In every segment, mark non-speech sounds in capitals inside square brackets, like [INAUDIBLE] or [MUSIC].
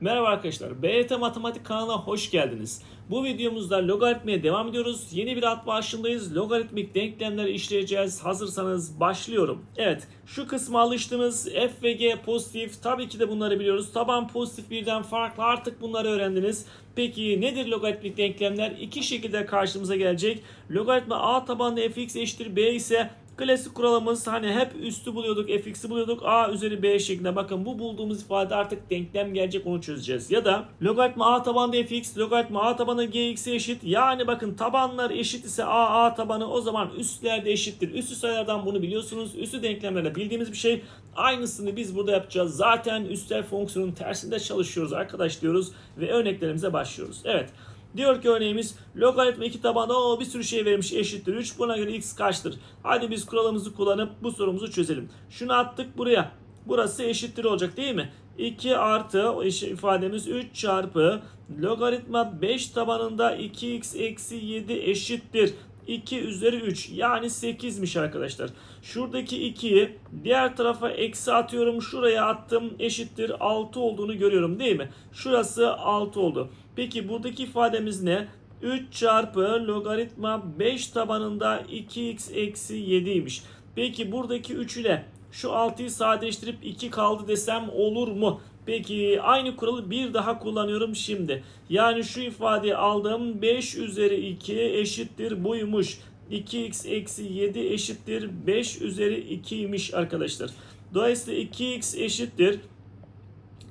Merhaba arkadaşlar, BYT Matematik kanalına hoş geldiniz. Bu videomuzda logaritmaya devam ediyoruz. Yeni bir alt başlığındayız. Logaritmik denklemleri işleyeceğiz. Hazırsanız başlıyorum. Evet, şu kısma alıştınız. F ve G pozitif. Tabii ki de bunları biliyoruz. Taban pozitif birden farklı. Artık bunları öğrendiniz. Peki nedir logaritmik denklemler? İki şekilde karşımıza gelecek. Logaritma A tabanlı fx eşittir b ise Klasik kuralımız hani hep üstü buluyorduk, fx'i buluyorduk. A üzeri b şeklinde. Bakın bu bulduğumuz ifade artık denklem gelecek onu çözeceğiz. Ya da logaritma a tabanında fx, logaritma a tabanı gx'e eşit. Yani bakın tabanlar eşit ise a a tabanı o zaman üstler de eşittir. Üstü sayılardan bunu biliyorsunuz. Üstü denklemlerde bildiğimiz bir şey. Aynısını biz burada yapacağız. Zaten üstel fonksiyonun tersinde çalışıyoruz arkadaş diyoruz ve örneklerimize başlıyoruz. Evet. Diyor ki örneğimiz logaritma 2 tabanda o bir sürü şey vermiş eşittir 3 buna göre x kaçtır? Hadi biz kuralımızı kullanıp bu sorumuzu çözelim. Şunu attık buraya. Burası eşittir olacak değil mi? 2 artı ifademiz 3 çarpı logaritma 5 tabanında 2x eksi 7 eşittir. 2 üzeri 3 yani 8'miş arkadaşlar. Şuradaki 2'yi diğer tarafa eksi atıyorum. Şuraya attım eşittir 6 olduğunu görüyorum değil mi? Şurası 6 oldu. Peki buradaki ifademiz ne? 3 çarpı logaritma 5 tabanında 2x eksi 7'ymiş. Peki buradaki 3 ile şu 6'yı sadeleştirip 2 kaldı desem olur mu? Peki aynı kuralı bir daha kullanıyorum şimdi. Yani şu ifadeyi aldım 5 üzeri 2 eşittir buymuş. 2x eksi 7 eşittir 5 üzeri 2'ymiş arkadaşlar. Dolayısıyla 2x eşittir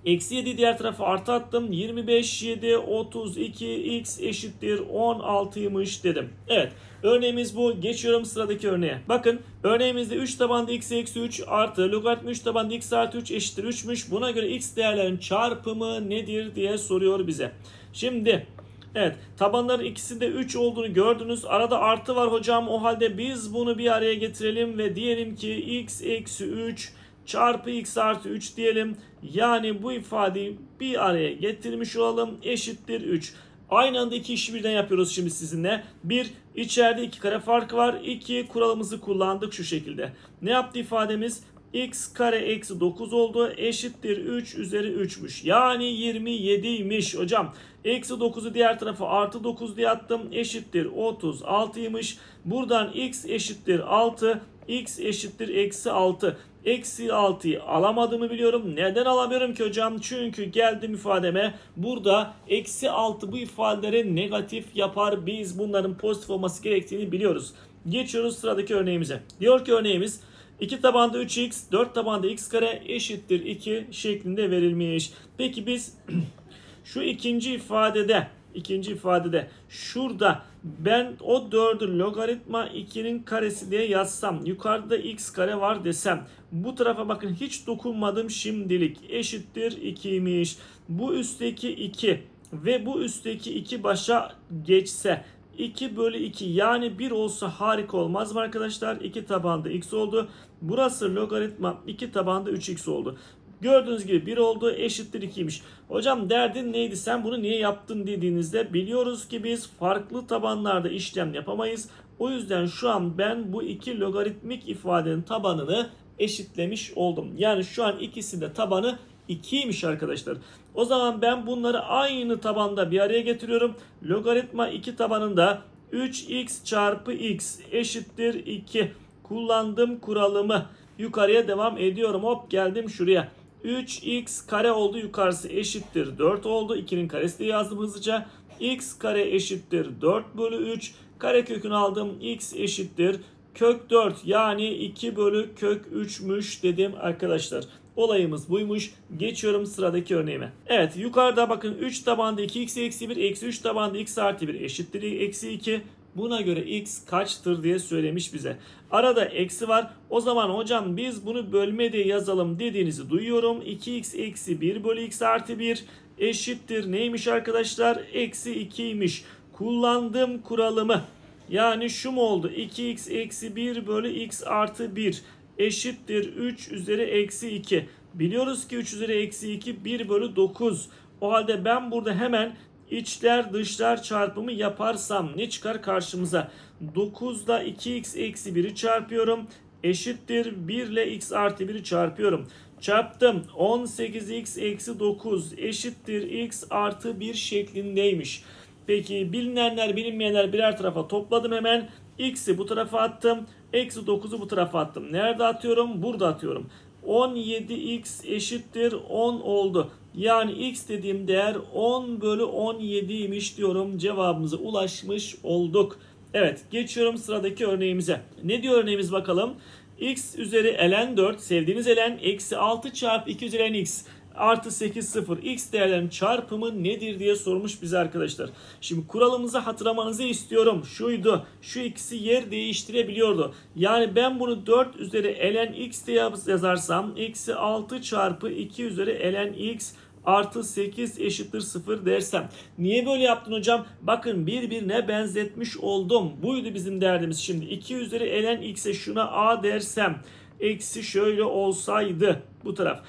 Eksi 7 diğer tarafa artı attım. 25, 7, 32, x eşittir 16'ymış dedim. Evet örneğimiz bu. Geçiyorum sıradaki örneğe. Bakın örneğimizde 3 tabanda x eksi 3 artı logaritma 3 tabanda x artı 3 eşittir 3'müş. Buna göre x değerlerin çarpımı nedir diye soruyor bize. Şimdi Evet tabanların ikisinde 3 olduğunu gördünüz. Arada artı var hocam. O halde biz bunu bir araya getirelim ve diyelim ki x eksi 3 çarpı x artı 3 diyelim. Yani bu ifadeyi bir araya getirmiş olalım. Eşittir 3. Aynı anda iki işi birden yapıyoruz şimdi sizinle. Bir, içeride iki kare farkı var. İki, kuralımızı kullandık şu şekilde. Ne yaptı ifademiz? x kare eksi 9 oldu. Eşittir 3 üzeri 3'müş. Yani 27'ymiş hocam. Eksi 9'u diğer tarafa artı 9 diye attım. Eşittir 36'ymış. Buradan x eşittir 6. x eşittir eksi 6. Eksi 6'yı alamadığımı biliyorum. Neden alamıyorum ki hocam? Çünkü geldim ifademe. Burada eksi 6 bu ifadeleri negatif yapar. Biz bunların pozitif olması gerektiğini biliyoruz. Geçiyoruz sıradaki örneğimize. Diyor ki örneğimiz 2 tabanda 3x, 4 tabanda x kare eşittir 2 şeklinde verilmiş. Peki biz [CLEARS THROAT] şu ikinci ifadede ikinci ifadede şurada ben o 4'ü logaritma 2'nin karesi diye yazsam yukarıda x kare var desem bu tarafa bakın hiç dokunmadım şimdilik eşittir 2'ymiş. Bu üstteki 2 ve bu üstteki 2 başa geçse 2 bölü 2 yani 1 olsa harika olmaz mı arkadaşlar? 2 tabanda x oldu. Burası logaritma 2 tabanda 3x oldu. Gördüğünüz gibi 1 oldu eşittir 2'ymiş. Hocam derdin neydi sen bunu niye yaptın dediğinizde biliyoruz ki biz farklı tabanlarda işlem yapamayız. O yüzden şu an ben bu iki logaritmik ifadenin tabanını eşitlemiş oldum. Yani şu an ikisinde tabanı 2'ymiş arkadaşlar. O zaman ben bunları aynı tabanda bir araya getiriyorum. Logaritma 2 tabanında 3x çarpı x eşittir 2. Kullandım kuralımı. Yukarıya devam ediyorum. Hop geldim şuraya. 3x kare oldu yukarısı eşittir 4 oldu. 2'nin karesi de yazdım hızlıca. x kare eşittir 4 bölü 3. Kare kökünü aldım. x eşittir kök 4 yani 2 bölü kök 3'müş dedim arkadaşlar. Olayımız buymuş. Geçiyorum sıradaki örneğime. Evet yukarıda bakın 3 tabanda 2x eksi 1 eksi 3 tabanda x artı 1 eşittir eksi 2. Buna göre x kaçtır diye söylemiş bize. Arada eksi var. O zaman hocam biz bunu bölme diye yazalım dediğinizi duyuyorum. 2x eksi 1 bölü x artı 1 eşittir neymiş arkadaşlar? Eksi 2'ymiş. Kullandığım kuralımı yani şu mu oldu? 2x eksi 1 bölü x artı 1 eşittir 3 üzeri eksi 2. Biliyoruz ki 3 üzeri eksi 2 1 bölü 9. O halde ben burada hemen içler dışlar çarpımı yaparsam ne çıkar karşımıza? 9 ile 2x eksi 1'i çarpıyorum. Eşittir 1 ile x artı 1'i çarpıyorum. Çarptım. 18x eksi 9 eşittir x artı 1 şeklindeymiş. Peki bilinenler bilinmeyenler birer tarafa topladım hemen. X'i bu tarafa attım. Eksi 9'u bu tarafa attım. Nerede atıyorum? Burada atıyorum. 17x eşittir 10 oldu. Yani x dediğim değer 10 bölü 17'ymiş diyorum. Cevabımıza ulaşmış olduk. Evet geçiyorum sıradaki örneğimize. Ne diyor örneğimiz bakalım. x üzeri ln 4 sevdiğiniz ln eksi 6 çarpı 2 üzeri ln x artı 8 0 x değerlerinin çarpımı nedir diye sormuş bize arkadaşlar. Şimdi kuralımızı hatırlamanızı istiyorum. Şuydu. Şu ikisi yer değiştirebiliyordu. Yani ben bunu 4 üzeri ln x diye yazarsam eksi 6 çarpı 2 üzeri ln x artı 8 eşittir 0 dersem. Niye böyle yaptın hocam? Bakın birbirine benzetmiş oldum. Buydu bizim derdimiz. Şimdi 2 üzeri ln x'e şuna a dersem eksi şöyle olsaydı bu taraf.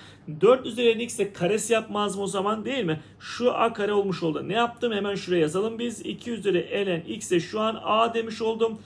4 üzeri x'e karesi yapmaz mı o zaman değil mi? Şu a kare olmuş oldu. Ne yaptım? Hemen şuraya yazalım biz. 2 üzeri ln x'e şu an a demiş oldum.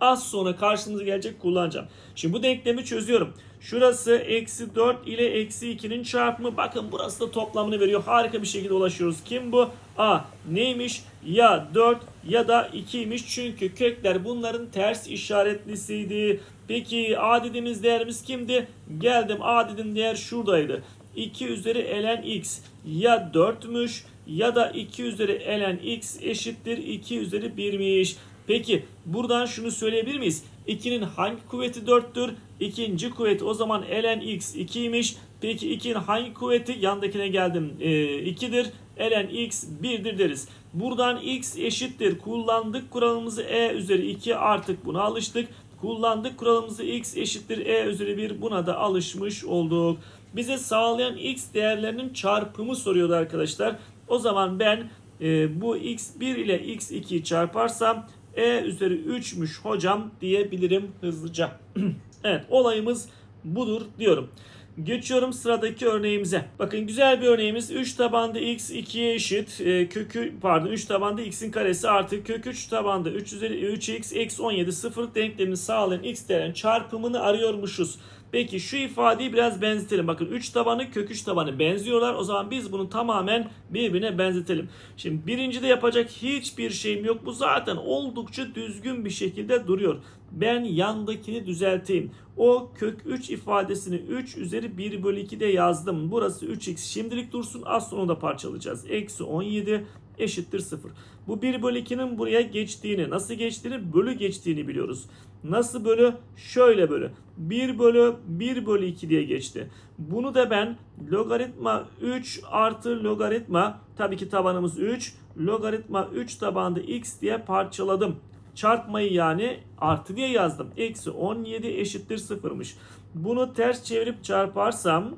Az sonra karşımıza gelecek kullanacağım. Şimdi bu denklemi çözüyorum. Şurası eksi 4 ile eksi 2'nin çarpımı. Bakın burası da toplamını veriyor. Harika bir şekilde ulaşıyoruz. Kim bu? A neymiş? Ya 4 ya da 2'ymiş. Çünkü kökler bunların ters işaretlisiydi. Peki A dediğimiz değerimiz kimdi? Geldim A dediğim değer şuradaydı. 2 üzeri ln x ya 4'müş ya da 2 üzeri ln x eşittir 2 üzeri 1'miş. Peki buradan şunu söyleyebilir miyiz? 2'nin hangi kuvveti 4'tür? İkinci kuvveti o zaman ln x 2'ymiş. Peki 2'nin hangi kuvveti? Yandakine geldim. E, 2'dir. ln x 1'dir deriz. Buradan x eşittir. Kullandık kuralımızı e üzeri 2 artık buna alıştık. Kullandık kuralımızı x eşittir e üzeri 1 buna da alışmış olduk. Bize sağlayan x değerlerinin çarpımı soruyordu arkadaşlar. O zaman ben e, bu x1 ile x2'yi çarparsam e üzeri 3'müş hocam diyebilirim hızlıca. [CLEARS THROAT] evet olayımız budur diyorum. Geçiyorum sıradaki örneğimize. Bakın güzel bir örneğimiz. 3 tabanda x 2'ye eşit. E, kökü pardon 3 tabanda x'in karesi artı kök 3 tabanda 3 üzeri 3x eksi 17 sıfır denklemini sağlayan x değerinin çarpımını arıyormuşuz. Peki şu ifadeyi biraz benzetelim. Bakın 3 tabanı kök 3 tabanı benziyorlar. O zaman biz bunu tamamen birbirine benzetelim. Şimdi birincide yapacak hiçbir şeyim yok. Bu zaten oldukça düzgün bir şekilde duruyor. Ben yandakini düzelteyim. O kök 3 ifadesini 3 üzeri 1 bölü 2'de yazdım. Burası 3x şimdilik dursun. Az sonra da parçalayacağız. Eksi 17 eşittir 0. Bu 1 bölü 2'nin buraya geçtiğini, nasıl geçtiğini, bölü geçtiğini biliyoruz. Nasıl bölü? Şöyle bölü. 1 bölü 1 bölü 2 diye geçti. Bunu da ben logaritma 3 artı logaritma tabii ki tabanımız 3 logaritma 3 tabanda x diye parçaladım. Çarpmayı yani artı diye yazdım. Eksi 17 eşittir 0'mış. Bunu ters çevirip çarparsam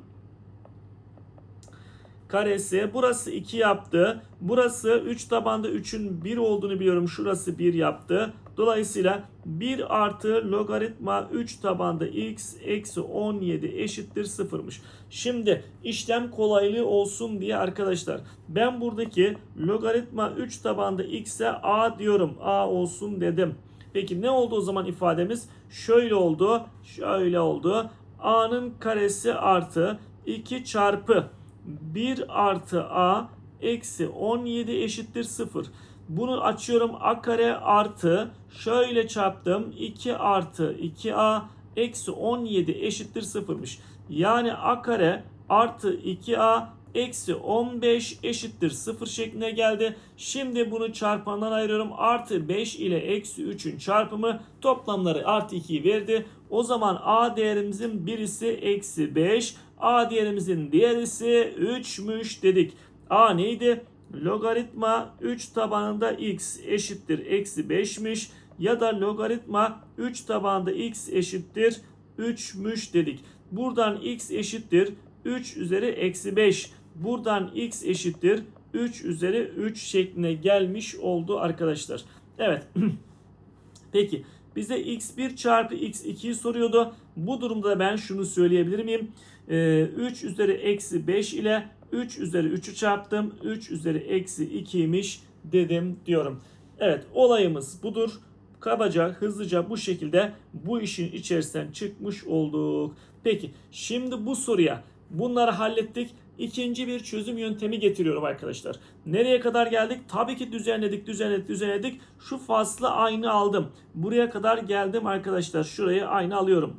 karesi. Burası 2 yaptı. Burası 3 tabanda 3'ün 1 olduğunu biliyorum. Şurası 1 yaptı. Dolayısıyla 1 artı logaritma 3 tabanda x eksi 17 eşittir 0'mış. Şimdi işlem kolaylığı olsun diye arkadaşlar ben buradaki logaritma 3 tabanda x'e a diyorum. a olsun dedim. Peki ne oldu o zaman ifademiz? Şöyle oldu. Şöyle oldu. a'nın karesi artı 2 çarpı 1 artı a eksi 17 eşittir 0. Bunu açıyorum a kare artı şöyle çarptım 2 artı 2a eksi 17 eşittir 0'mış. Yani a kare artı 2a eksi 15 eşittir 0 şeklinde geldi. Şimdi bunu çarpandan ayırıyorum. Artı 5 ile eksi 3'ün çarpımı toplamları artı 2'yi verdi. O zaman a değerimizin birisi eksi 5. A değerimizin diğerisi 3'müş dedik. A neydi? Logaritma 3 tabanında x eşittir eksi 5'miş. Ya da logaritma 3 tabanında x eşittir 3'müş dedik. Buradan x eşittir 3 üzeri eksi 5. Buradan x eşittir 3 üzeri 3 şekline gelmiş oldu arkadaşlar. Evet. [CLEARS THROAT] Peki bize x1 çarpı x2'yi soruyordu. Bu durumda ben şunu söyleyebilir miyim? Ee, 3 üzeri eksi 5 ile 3 üzeri 3'ü çarptım. 3 üzeri eksi 2'ymiş dedim diyorum. Evet olayımız budur. Kabaca hızlıca bu şekilde bu işin içerisinden çıkmış olduk. Peki şimdi bu soruya bunları hallettik. İkinci bir çözüm yöntemi getiriyorum arkadaşlar. Nereye kadar geldik? Tabii ki düzenledik, düzenledik, düzenledik. Şu faslı aynı aldım. Buraya kadar geldim arkadaşlar. Şurayı aynı alıyorum.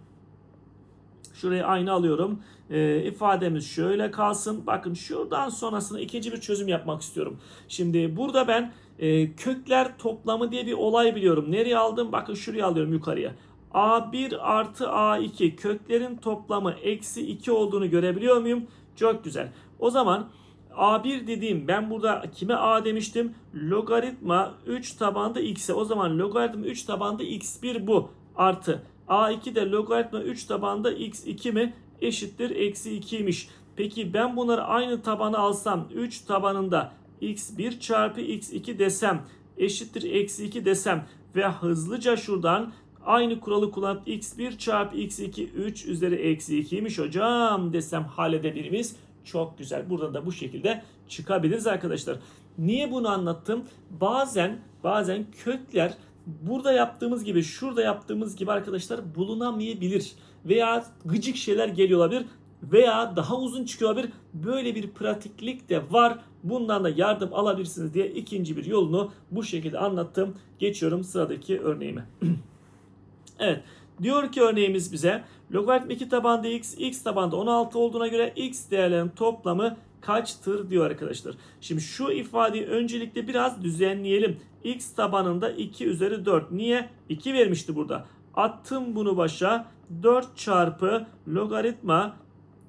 Şurayı aynı alıyorum. Ee, ifademiz şöyle kalsın. Bakın şuradan sonrasında ikinci bir çözüm yapmak istiyorum. Şimdi burada ben e, kökler toplamı diye bir olay biliyorum. Nereye aldım? Bakın şuraya alıyorum yukarıya. A1 artı A2 köklerin toplamı eksi 2 olduğunu görebiliyor muyum? Çok güzel. O zaman A1 dediğim ben burada kime A demiştim? Logaritma 3 tabanda x'e. O zaman logaritma 3 tabanda x1 bu. Artı A2 de logaritma 3 tabanda x2 mi? Eşittir eksi 2'ymiş. Peki ben bunları aynı tabana alsam 3 tabanında x1 çarpı x2 desem eşittir eksi 2 desem ve hızlıca şuradan aynı kuralı kullanıp x1 çarpı x2 3 üzeri eksi 2'ymiş hocam desem halledebilir miyiz? Çok güzel. Burada da bu şekilde çıkabiliriz arkadaşlar. Niye bunu anlattım? Bazen bazen kökler burada yaptığımız gibi şurada yaptığımız gibi arkadaşlar bulunamayabilir. Veya gıcık şeyler geliyor olabilir veya daha uzun çıkıyor olabilir. Böyle bir pratiklik de var. Bundan da yardım alabilirsiniz diye ikinci bir yolunu bu şekilde anlattım. Geçiyorum sıradaki örneğime. [CLEARS THROAT] evet. Diyor ki örneğimiz bize logaritm 2 tabanda x, x tabanda 16 olduğuna göre x değerlerinin toplamı kaçtır diyor arkadaşlar. Şimdi şu ifadeyi öncelikle biraz düzenleyelim. x tabanında 2 üzeri 4. Niye? 2 vermişti burada. Attım bunu başa. 4 çarpı logaritma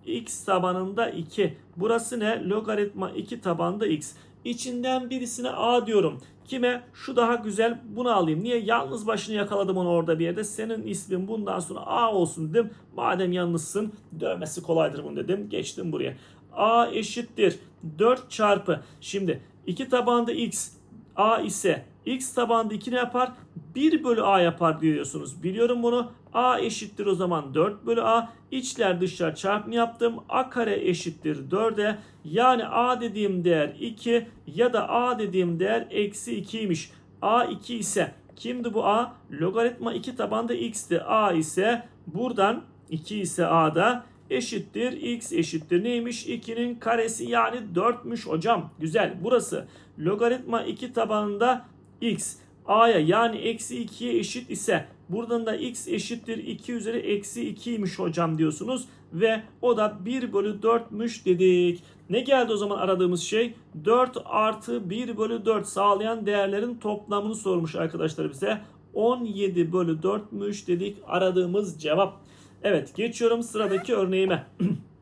x tabanında 2. Burası ne? Logaritma 2 tabanda x. İçinden birisine a diyorum. Kime? Şu daha güzel bunu alayım. Niye? Yalnız başını yakaladım onu orada bir yerde. Senin ismin bundan sonra A olsun dedim. Madem yalnızsın dövmesi kolaydır bunu dedim. Geçtim buraya. A eşittir 4 çarpı. Şimdi 2 tabanda x. A ise x tabanda 2 ne yapar? 1 bölü a yapar diyorsunuz. Biliyorum bunu. a eşittir o zaman 4 bölü a. İçler dışlar çarpımı yaptım. a kare eşittir 4'e. Yani a dediğim değer 2 ya da a dediğim değer eksi 2'ymiş. a 2 ise kimdi bu a? Logaritma 2 tabanda x'ti. a ise buradan 2 ise a'da eşittir x eşittir neymiş 2'nin karesi yani 4'müş hocam güzel burası logaritma 2 tabanında x a'ya yani eksi 2'ye eşit ise buradan da x eşittir 2 üzeri eksi 2'ymiş hocam diyorsunuz ve o da 1 bölü 4'müş dedik. Ne geldi o zaman aradığımız şey? 4 artı 1 bölü 4 sağlayan değerlerin toplamını sormuş arkadaşlar bize. 17 bölü 4'müş dedik aradığımız cevap. Evet geçiyorum sıradaki örneğime. [CLEARS THROAT]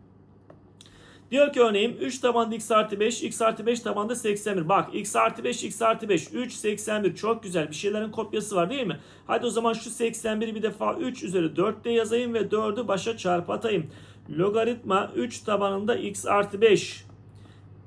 Diyor ki örneğim 3 tabanda x artı 5, x artı 5 tabanda 81. Bak x artı 5, x artı 5, 3, 81 çok güzel bir şeylerin kopyası var değil mi? Hadi o zaman şu 81'i bir defa 3 üzeri 4 de yazayım ve 4'ü başa çarpı atayım. Logaritma 3 tabanında x artı 5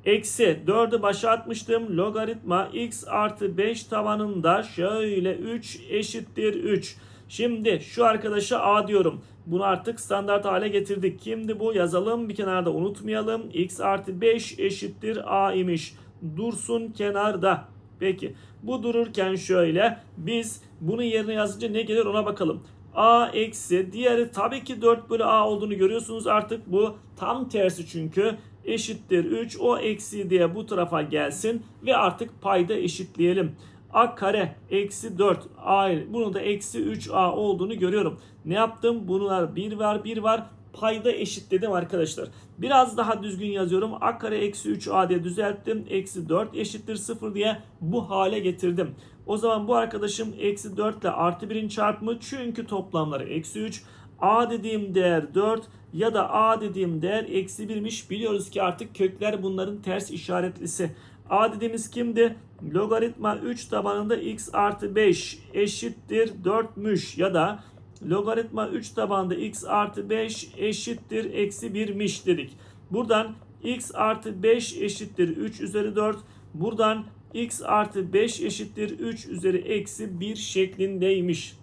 eksi 4'ü başa atmıştım. Logaritma x artı 5 tabanında şöyle 3 eşittir 3. Şimdi şu arkadaşa a diyorum. Bunu artık standart hale getirdik. Kimdi bu? Yazalım bir kenarda unutmayalım. x artı 5 eşittir a imiş. Dursun kenarda. Peki bu dururken şöyle biz bunu yerine yazınca ne gelir ona bakalım. a eksi diğeri tabii ki 4 bölü a olduğunu görüyorsunuz artık bu tam tersi çünkü eşittir 3 o eksi diye bu tarafa gelsin ve artık payda eşitleyelim a kare eksi 4 a bunun da eksi 3a olduğunu görüyorum. Ne yaptım? Bunlar 1 var 1 var payda eşitledim arkadaşlar. Biraz daha düzgün yazıyorum. A kare eksi 3a diye düzelttim. Eksi 4 eşittir 0 diye bu hale getirdim. O zaman bu arkadaşım eksi 4 ile artı 1'in çarpımı çünkü toplamları eksi 3. A dediğim değer 4 ya da A dediğim değer eksi 1'miş. Biliyoruz ki artık kökler bunların ters işaretlisi. A dediğimiz kimdi? Logaritma 3 tabanında x artı 5 eşittir 4'müş ya da logaritma 3 tabanında x artı 5 eşittir eksi 1'miş dedik. Buradan x artı 5 eşittir 3 üzeri 4. Buradan x artı 5 eşittir 3 üzeri eksi 1 şeklindeymiş.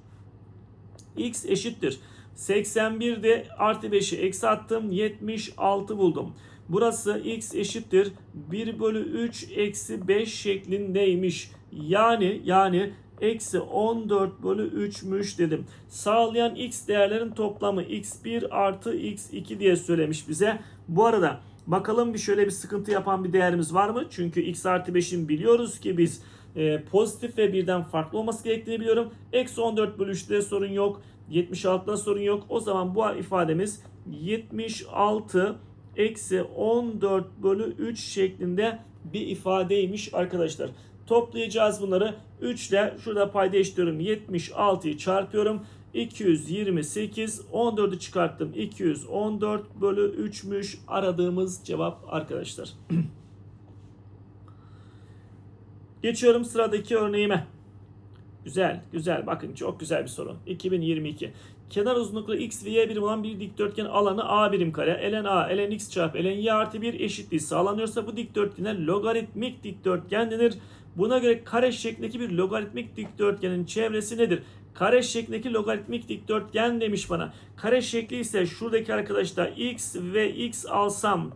x eşittir. 81'de artı 5'i eksi attım 76 buldum. Burası x eşittir 1 bölü 3 eksi 5 şeklindeymiş. Yani yani eksi 14 bölü 3'müş dedim. Sağlayan x değerlerin toplamı x1 artı x2 diye söylemiş bize. Bu arada bakalım bir şöyle bir sıkıntı yapan bir değerimiz var mı? Çünkü x artı 5'in biliyoruz ki biz e, pozitif ve birden farklı olması gerektiğini biliyorum. Eksi 14 bölü 3'te sorun yok. 76'da sorun yok. O zaman bu ifademiz 76 eksi 14 bölü 3 şeklinde bir ifadeymiş arkadaşlar. Toplayacağız bunları. 3 ile şurada payda eşliyorum. 76'yı çarpıyorum. 228 14'ü çıkarttım. 214 bölü 3'müş aradığımız cevap arkadaşlar. [CLEARS THROAT] Geçiyorum sıradaki örneğime. Güzel, güzel. Bakın çok güzel bir soru. 2022. Kenar uzunlukları x ve y birim olan bir dikdörtgen alanı a birim kare. ln a, ln x çarpı ln y artı 1 eşitliği sağlanıyorsa bu dikdörtgene logaritmik dikdörtgen denir. Buna göre kare şeklindeki bir logaritmik dikdörtgenin çevresi nedir? Kare şeklindeki logaritmik dikdörtgen demiş bana. Kare şekli ise şuradaki arkadaşlar x ve x alsam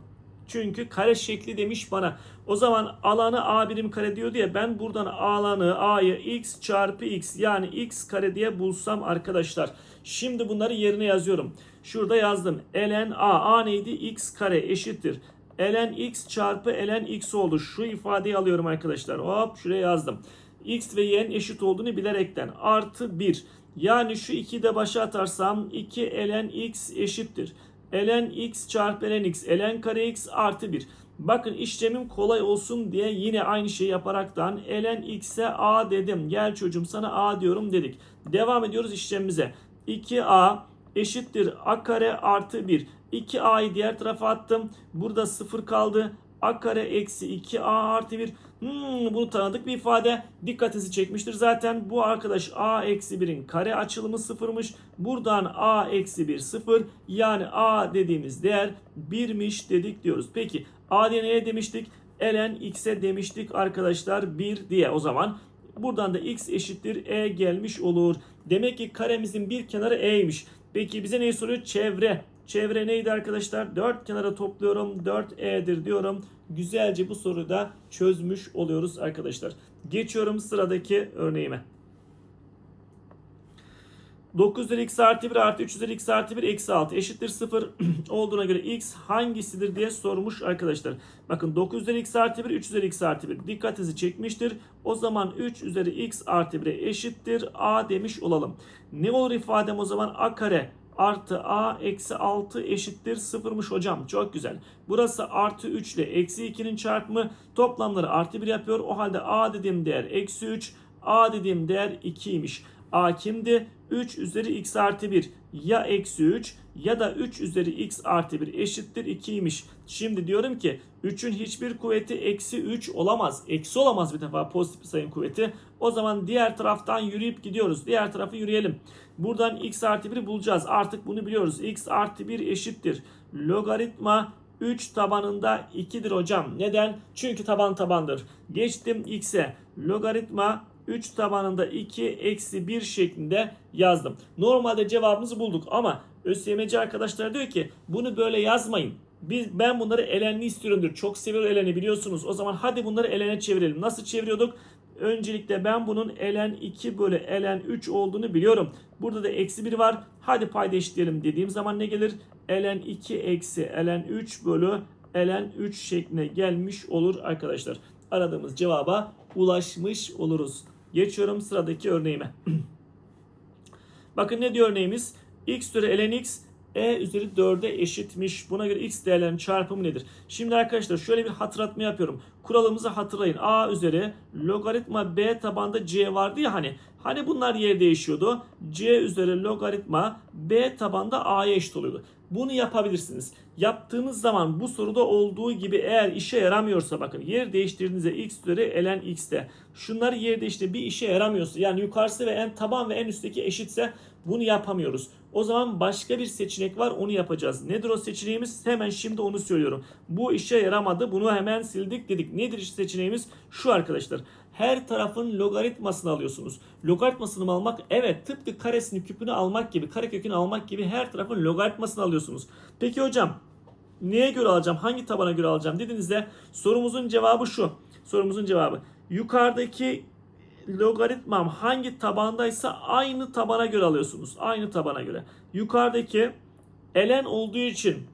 çünkü kare şekli demiş bana. O zaman alanı a birim kare diyor diye ben buradan alanı a'yı x çarpı x yani x kare diye bulsam arkadaşlar. Şimdi bunları yerine yazıyorum. Şurada yazdım. ln a. a neydi? x kare eşittir. ln x çarpı ln x oldu. Şu ifadeyi alıyorum arkadaşlar. Hop şuraya yazdım. x ve y'nin eşit olduğunu bilerekten. Artı 1. Yani şu 2'yi de başa atarsam 2 ln x eşittir ln x çarpı ln x ln kare x artı 1. Bakın işlemim kolay olsun diye yine aynı şeyi yaparaktan ln x'e a dedim. Gel çocuğum sana a diyorum dedik. Devam ediyoruz işlemimize. 2a eşittir a kare artı 1. 2a'yı diğer tarafa attım. Burada 0 kaldı. a kare eksi 2a artı 1. Hmm, bunu tanıdık bir ifade. Dikkatinizi çekmiştir zaten. Bu arkadaş a eksi 1'in kare açılımı sıfırmış. Buradan a eksi 1 sıfır. Yani a dediğimiz değer 1'miş dedik diyoruz. Peki a diye neye demiştik? ln x'e demiştik arkadaşlar 1 diye. O zaman buradan da x eşittir e gelmiş olur. Demek ki karemizin bir kenarı e'ymiş. Peki bize neyi soruyor? Çevre. Çevre neydi arkadaşlar? 4 kenara topluyorum. 4e'dir diyorum. Güzelce bu soruyu da çözmüş oluyoruz arkadaşlar. Geçiyorum sıradaki örneğime. 9 üzeri x artı 1 artı 3 üzeri x artı 1 eksi 6 eşittir 0 [CLEARS THROAT] olduğuna göre x hangisidir diye sormuş arkadaşlar. Bakın 9 üzeri x artı 1 3 üzeri x artı 1 dikkatinizi çekmiştir. O zaman 3 üzeri x artı 1'e eşittir a demiş olalım. Ne olur ifadem o zaman a kare artı a eksi 6 eşittir 0'mış hocam. Çok güzel. Burası artı 3 ile eksi 2'nin çarpımı toplamları artı 1 yapıyor. O halde a dediğim değer eksi 3, a dediğim değer 2'ymiş. A kimdi? 3 üzeri x artı 1 ya eksi 3 ya da 3 üzeri x artı 1 eşittir 2'ymiş. Şimdi diyorum ki 3'ün hiçbir kuvveti eksi 3 olamaz. Eksi olamaz bir defa pozitif bir sayının kuvveti. O zaman diğer taraftan yürüyüp gidiyoruz. Diğer tarafı yürüyelim. Buradan x artı 1'i bulacağız. Artık bunu biliyoruz. x artı 1 eşittir. Logaritma 3 tabanında 2'dir hocam. Neden? Çünkü taban tabandır. Geçtim x'e. Logaritma 3 tabanında 2 eksi 1 şeklinde yazdım. Normalde cevabımızı bulduk ama ÖSYM'ci arkadaşlar diyor ki bunu böyle yazmayın. Biz, ben bunları elenli istiyorumdur. Çok seviyorum eleni biliyorsunuz. O zaman hadi bunları elene çevirelim. Nasıl çeviriyorduk? Öncelikle ben bunun elen 2 bölü elen 3 olduğunu biliyorum. Burada da eksi 1 var. Hadi payda eşitleyelim dediğim zaman ne gelir? elen 2 eksi elen 3 bölü elen 3 şekline gelmiş olur arkadaşlar. Aradığımız cevaba ulaşmış oluruz. Geçiyorum sıradaki örneğime. [CLEARS THROAT] Bakın ne diyor örneğimiz? x üzeri ln x e üzeri 4'e eşitmiş. Buna göre x değerlerinin çarpımı nedir? Şimdi arkadaşlar şöyle bir hatırlatma yapıyorum. Kuralımızı hatırlayın. a üzeri logaritma b tabanda c vardı ya hani. Hani bunlar yer değişiyordu. c üzeri logaritma b tabanda a'ya eşit oluyordu. Bunu yapabilirsiniz. Yaptığınız zaman bu soruda olduğu gibi eğer işe yaramıyorsa bakın yer değiştirdiğinizde x üzeri ln x'te şunları yer değiştirdi bir işe yaramıyorsa yani yukarısı ve en taban ve en üstteki eşitse bunu yapamıyoruz. O zaman başka bir seçenek var onu yapacağız. Nedir o seçeneğimiz? Hemen şimdi onu söylüyorum. Bu işe yaramadı bunu hemen sildik dedik. Nedir seçeneğimiz? Şu arkadaşlar. Her tarafın logaritmasını alıyorsunuz. Logaritmasını mı almak? Evet tıpkı karesini küpünü almak gibi karekökünü almak gibi her tarafın logaritmasını alıyorsunuz. Peki hocam neye göre alacağım? Hangi tabana göre alacağım dediğinizde sorumuzun cevabı şu. Sorumuzun cevabı yukarıdaki logaritmam hangi tabandaysa aynı tabana göre alıyorsunuz. Aynı tabana göre. Yukarıdaki ln olduğu için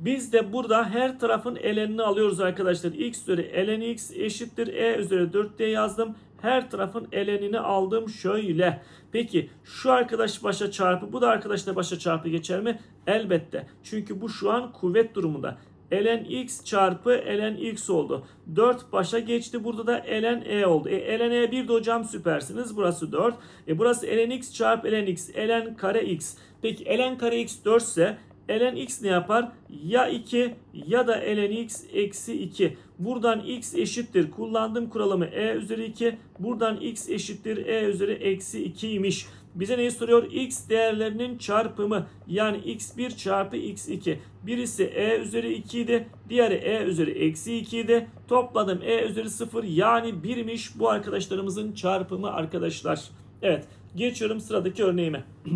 biz de burada her tarafın ln'ini alıyoruz arkadaşlar. x üzeri ln x eşittir e üzeri 4 diye yazdım. Her tarafın ln'ini aldım şöyle. Peki şu arkadaş başa çarpı bu da arkadaşla başa çarpı geçer mi? Elbette. Çünkü bu şu an kuvvet durumunda. Ln x çarpı ln x oldu. 4 başa geçti. Burada da ln e oldu. E, ln e 1 de hocam süpersiniz. Burası 4. E, burası ln x çarpı ln x. ln kare x. Peki ln kare x 4 ise ln x ne yapar? Ya 2 ya da ln x eksi 2. Buradan x eşittir. Kullandığım kuralımı e üzeri 2. Buradan x eşittir e üzeri eksi 2'ymiş. Bize neyi soruyor? X değerlerinin çarpımı yani x1 çarpı x2. Birisi e üzeri 2 idi. Diğeri e üzeri eksi 2 idi. Topladım e üzeri 0 yani 1'miş bu arkadaşlarımızın çarpımı arkadaşlar. Evet geçiyorum sıradaki örneğime. [CLEARS THROAT]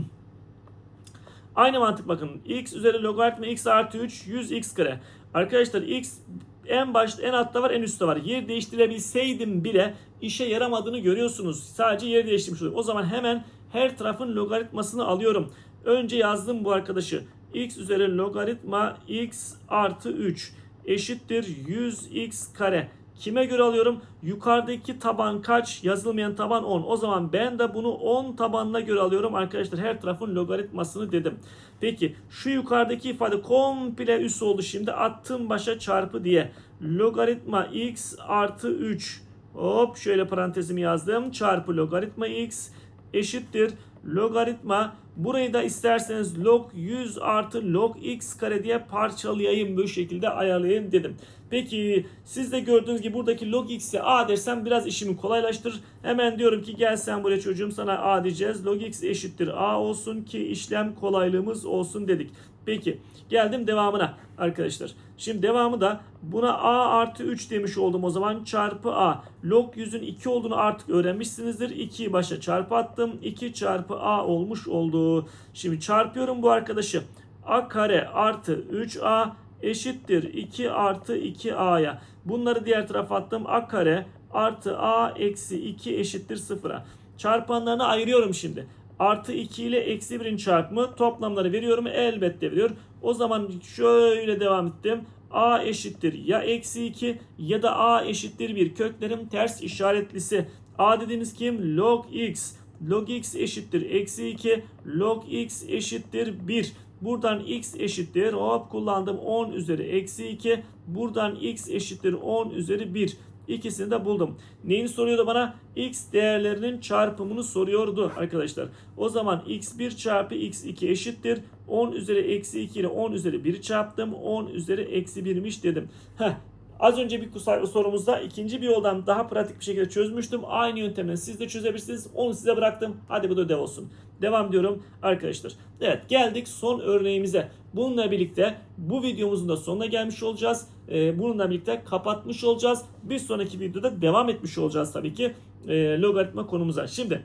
Aynı mantık bakın. x üzeri logaritma x artı 3 100 x kare. Arkadaşlar x en başta en altta var en üstte var. Yer değiştirebilseydim bile işe yaramadığını görüyorsunuz. Sadece yer değiştirmiş oluyor. O zaman hemen her tarafın logaritmasını alıyorum. Önce yazdım bu arkadaşı. x üzeri logaritma x artı 3 eşittir 100x kare. Kime göre alıyorum? Yukarıdaki taban kaç? Yazılmayan taban 10. O zaman ben de bunu 10 tabanına göre alıyorum arkadaşlar. Her tarafın logaritmasını dedim. Peki şu yukarıdaki ifade komple üs oldu şimdi. Attım başa çarpı diye. Logaritma x artı 3. Hop şöyle parantezimi yazdım. Çarpı logaritma x eşittir. Logaritma burayı da isterseniz log 100 artı log x kare diye parçalayayım bu şekilde ayarlayayım dedim. Peki siz de gördüğünüz gibi buradaki log x'e a dersem biraz işimi kolaylaştırır. Hemen diyorum ki gel sen buraya çocuğum sana a diyeceğiz. Log x eşittir a olsun ki işlem kolaylığımız olsun dedik. Peki geldim devamına arkadaşlar. Şimdi devamı da buna a artı 3 demiş oldum o zaman çarpı a. Log 100'ün 2 olduğunu artık öğrenmişsinizdir. 2'yi başa çarpı attım. 2 çarpı a olmuş oldu. Şimdi çarpıyorum bu arkadaşı. a kare artı 3a eşittir 2 artı 2a'ya. Bunları diğer tarafa attım. a kare artı a eksi 2 eşittir 0'a. Çarpanlarını ayırıyorum şimdi. Artı 2 ile eksi 1'in çarpımı toplamları veriyorum. Elbette veriyor. O zaman şöyle devam ettim. A eşittir ya eksi 2 ya da A eşittir 1. Köklerim ters işaretlisi. A dediğimiz kim? Log x. Log x eşittir eksi 2. Log x eşittir 1. Buradan x eşittir hop kullandım 10 üzeri eksi 2. Buradan x eşittir 10 üzeri 1. İkisini de buldum. Neyini soruyordu bana? X değerlerinin çarpımını soruyordu arkadaşlar. O zaman x1 çarpı x2 eşittir. 10 üzeri eksi 2 ile 10 üzeri 1'i çarptım. 10 üzeri eksi 1'miş dedim. Heh, Az önce bir sorumuzda ikinci bir yoldan daha pratik bir şekilde çözmüştüm. Aynı yöntemle siz de çözebilirsiniz. Onu size bıraktım. Hadi bu da ödev olsun. Devam diyorum arkadaşlar. Evet geldik son örneğimize. Bununla birlikte bu videomuzun da sonuna gelmiş olacağız. Ee, bununla birlikte kapatmış olacağız. Bir sonraki videoda devam etmiş olacağız tabii ki e, logaritma konumuza. Şimdi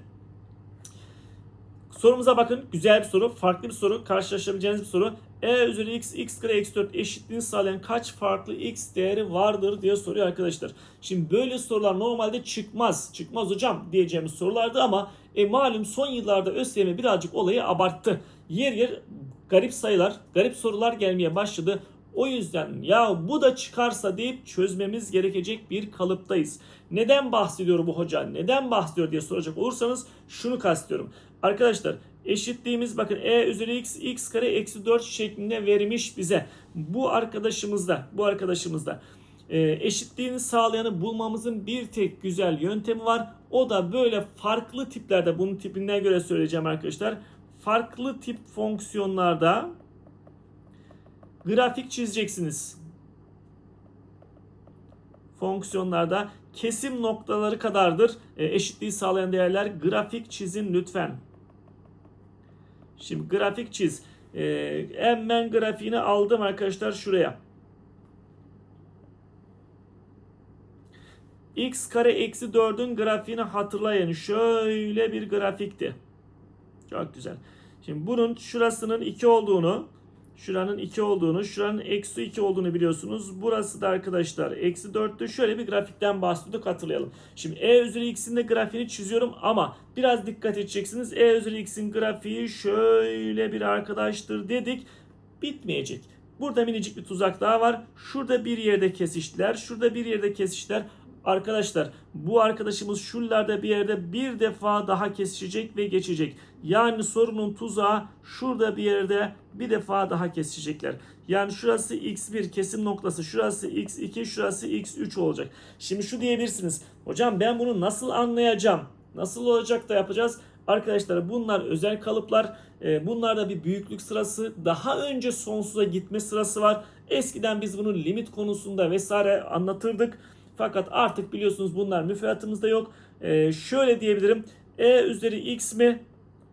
sorumuza bakın. Güzel bir soru. Farklı bir soru. Karşılaşabileceğiniz bir soru. E üzeri x, x kare eksi 4 eşitliğini sağlayan kaç farklı x değeri vardır diye soruyor arkadaşlar. Şimdi böyle sorular normalde çıkmaz. Çıkmaz hocam diyeceğimiz sorulardı ama e, malum son yıllarda ÖSYM birazcık olayı abarttı. Yer yer garip sayılar, garip sorular gelmeye başladı. O yüzden ya bu da çıkarsa deyip çözmemiz gerekecek bir kalıptayız. Neden bahsediyor bu hoca? Neden bahsediyor diye soracak olursanız şunu kastediyorum. Arkadaşlar eşitliğimiz bakın e üzeri x x kare eksi 4 şeklinde vermiş bize. Bu arkadaşımızda bu arkadaşımızda e, eşitliğini sağlayanı bulmamızın bir tek güzel yöntemi var. O da böyle farklı tiplerde bunun tipine göre söyleyeceğim arkadaşlar. Farklı tip fonksiyonlarda grafik çizeceksiniz. Fonksiyonlarda kesim noktaları kadardır. E, eşitliği sağlayan değerler grafik çizin lütfen. Şimdi grafik çiz. Ee, hemen grafiğini aldım arkadaşlar şuraya. x kare eksi 4'ün grafiğini hatırlayın. Şöyle bir grafikti. Çok güzel. Şimdi bunun şurasının 2 olduğunu Şuranın 2 olduğunu, şuranın eksi 2 olduğunu biliyorsunuz. Burası da arkadaşlar eksi 4'tü. Şöyle bir grafikten bahsediyorduk hatırlayalım. Şimdi e üzeri x'in de grafiğini çiziyorum ama biraz dikkat edeceksiniz. e üzeri x'in grafiği şöyle bir arkadaştır dedik. Bitmeyecek. Burada minicik bir tuzak daha var. Şurada bir yerde kesiştiler. Şurada bir yerde kesiştiler. Arkadaşlar bu arkadaşımız şuralarda bir yerde bir defa daha kesişecek ve geçecek. Yani sorunun tuzağı şurada bir yerde bir defa daha kesişecekler. Yani şurası x1 kesim noktası, şurası x2, şurası x3 olacak. Şimdi şu diyebilirsiniz. Hocam ben bunu nasıl anlayacağım? Nasıl olacak da yapacağız? Arkadaşlar bunlar özel kalıplar. Ee, Bunlarda bir büyüklük sırası, daha önce sonsuza gitme sırası var. Eskiden biz bunu limit konusunda vesaire anlatırdık. Fakat artık biliyorsunuz bunlar müfredatımızda yok. Ee, şöyle diyebilirim. E üzeri x mi?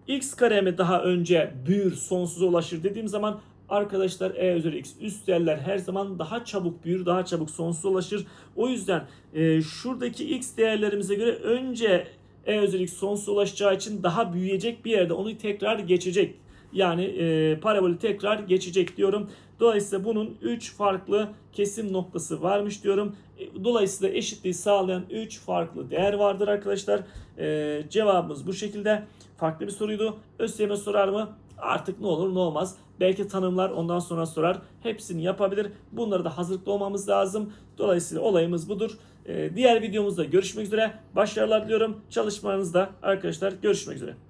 X kare mi daha önce büyür sonsuza ulaşır dediğim zaman arkadaşlar e üzeri x üst değerler her zaman daha çabuk büyür, daha çabuk sonsuza ulaşır. O yüzden e, şuradaki x değerlerimize göre önce e üzeri x sonsuza ulaşacağı için daha büyüyecek bir yerde onu tekrar geçecek. Yani e, parabolü tekrar geçecek diyorum. Dolayısıyla bunun 3 farklı kesim noktası varmış diyorum. E, Dolayısıyla eşitliği sağlayan 3 farklı değer vardır arkadaşlar. E, cevabımız bu şekilde. Farklı bir soruydu. ÖSYM sorar mı? Artık ne olur ne olmaz. Belki tanımlar ondan sonra sorar. Hepsini yapabilir. Bunları da hazırlıklı olmamız lazım. Dolayısıyla olayımız budur. E, diğer videomuzda görüşmek üzere. Başarılar diliyorum. Çalışmalarınızda arkadaşlar görüşmek üzere.